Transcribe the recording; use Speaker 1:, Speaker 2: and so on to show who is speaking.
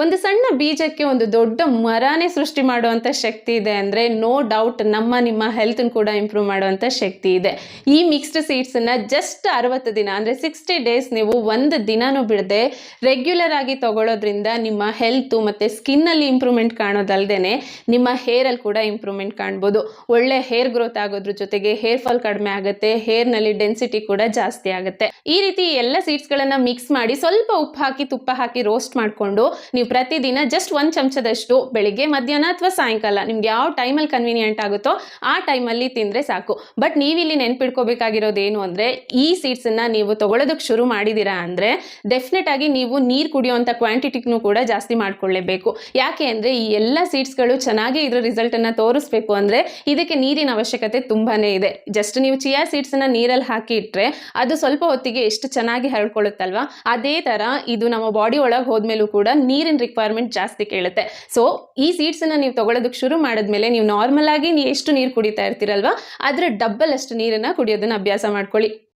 Speaker 1: ಒಂದು ಸಣ್ಣ ಬೀಜಕ್ಕೆ ಒಂದು ದೊಡ್ಡ ಮರನೇ ಸೃಷ್ಟಿ ಮಾಡುವಂಥ ಶಕ್ತಿ ಇದೆ ಅಂದರೆ ನೋ ಡೌಟ್ ನಮ್ಮ ನಿಮ್ಮ ಹೆಲ್ತನ್ನು ಕೂಡ ಇಂಪ್ರೂವ್ ಮಾಡುವಂಥ ಶಕ್ತಿ ಇದೆ. ಈ ಮಿಕ್ಸ್ಡ್ ಸೀಡ್ಸನ್ನು ಜಸ್ಟ್ ಅರವತ್ತು ದಿನ ಅಂದರೆ ಸಿಕ್ಸ್ಟಿ ಡೇಸ್ ನೀವು ಒಂದು ದಿನನೂ ಬಿಡದೆ ರೆಗ್ಯುಲರ್ ಆಗಿ ತಗೊಳ್ಳೋದ್ರಿಂದ ನಿಮ್ಮ ಹೆಲ್ತು ಮತ್ತು ಸ್ಕಿನ್ನಲ್ಲಿ ಇಂಪ್ರೂವ್ಮೆಂಟ್ ಕಾಣೋದಲ್ಲದೆ ನಿಮ್ಮ ಹೇರಲ್ಲಿ ಕೂಡ ಇಂಪ್ರೂವ್ಮೆಂಟ್ ಕಾಣ್ಬೋದು. ಒಳ್ಳೆ ಹೇರ್ ಗ್ರೋತ್ ಆಗೋದ್ರ ಜೊತೆಗೆ ಹೇರ್ ಫಾಲ್ ಕಡಿಮೆ ಆಗುತ್ತೆ ಹೇರ್ನಲ್ಲಿ ಡೆನ್ಸಿಟಿ ಕೂಡ ಜಾಸ್ತಿ ಆಗುತ್ತೆ. ಈ ರೀತಿ ಎಲ್ಲ ಸೀಡ್ಸ್ಗಳನ್ನು ಮಿಕ್ಸ್ ಮಾಡಿ ಸ್ವಲ್ಪ ಉಪ್ಪು ಹಾಕಿ ತುಪ್ಪ ಹಾಕಿ ರೋಸ್ಟ್ ಮಾಡಿಕೊಂಡು ನೀವು ಪ್ರತಿದಿನ ಜಸ್ಟ್ ಒಂದು ಚಮಚದಷ್ಟು ಬೆಳಿಗ್ಗೆ, ಮಧ್ಯಾಹ್ನ ಅಥವಾ ಸಾಯಂಕಾಲ ನಿಮ್ಗೆ ಯಾವ ಟೈಮಲ್ಲಿ ಕನ್ವೀನಿಯೆಂಟ್ ಆಗುತ್ತೋ ಆ ಟೈಮಲ್ಲಿ ತಿಂದರೆ ಸಾಕು. ಬಟ್ ನೀವಿಲ್ಲಿ ಏನು ಅಂದರೆ ಈ ಸೀಡ್ಸನ್ನು ನೀವು ತೊಗೊಳೋದಕ್ಕೆ ಶುರು ಮಾಡಿದ್ದೀರಾ ಅಂದರೆ ಡೆಫಿನೆಟ್ ಆಗಿ ನೀವು ನೀರು ಕುಡಿಯುವಂಥ ಕ್ವಾಂಟಿಟಿನೂ ಕೂಡ ಜಾಸ್ತಿ ಮಾಡ್ಕೊಳ್ಳೇಬೇಕು. ಯಾಕೆ ಅಂದರೆ ಈ ಎಲ್ಲ ಸೀಡ್ಸ್ಗಳು ಚೆನ್ನಾಗಿ ಇದರ ರಿಸಲ್ಟನ್ನು ತೋರಿಸ್ಬೇಕು ಅಂದರೆ ಇದಕ್ಕೆ ನೀರಿನ ಅವಶ್ಯಕತೆ ತುಂಬಾ ಇದೆ. ಜಸ್ಟ್ ನೀವು ಚಿಯಾ ಸೀಡ್ಸನ್ನು ನೀರಲ್ಲಿ ಹಾಕಿ ಇಟ್ಟರೆ ಅದು ಸ್ವಲ್ಪ ಹೊತ್ತಿಗೆ ಎಷ್ಟು ಚೆನ್ನಾಗಿ ಹರಡ್ಕೊಳ್ಳುತ್ತಲ್ವಾ? ಅದೇ ಥರ ಇದು ನಮ್ಮ ಬಾಡಿ ಒಳಗೆ ಹೋದ್ಮೇಲೂ ಕೂಡ ನೀರಿನ ರಿಕ್ವೈರ್ಮೆಂಟ್ ಜಾಸ್ತಿ ಕೇಳುತ್ತೆ. ಸೊ ಈ ಸೀಡ್ಸನ್ನು ನೀವು ತಗೊಳ್ಳೋದಕ್ಕೆ ಶುರು ಮಾಡಿದ್ಮೇಲೆ ನೀವು ನಾರ್ಮಲ್ ಆಗಿ ಎಷ್ಟು ನೀರು ಕುಡಿತಾ ಇರ್ತೀರಲ್ವಾ, ಅದರ ಡಬ್ಬಲ್ ಅಷ್ಟು ನೀರನ್ನು ಕುಡಿಯೋದನ್ನ ಅಭ್ಯಾಸ ಮಾಡ್ಕೊಳ್ಳಿ.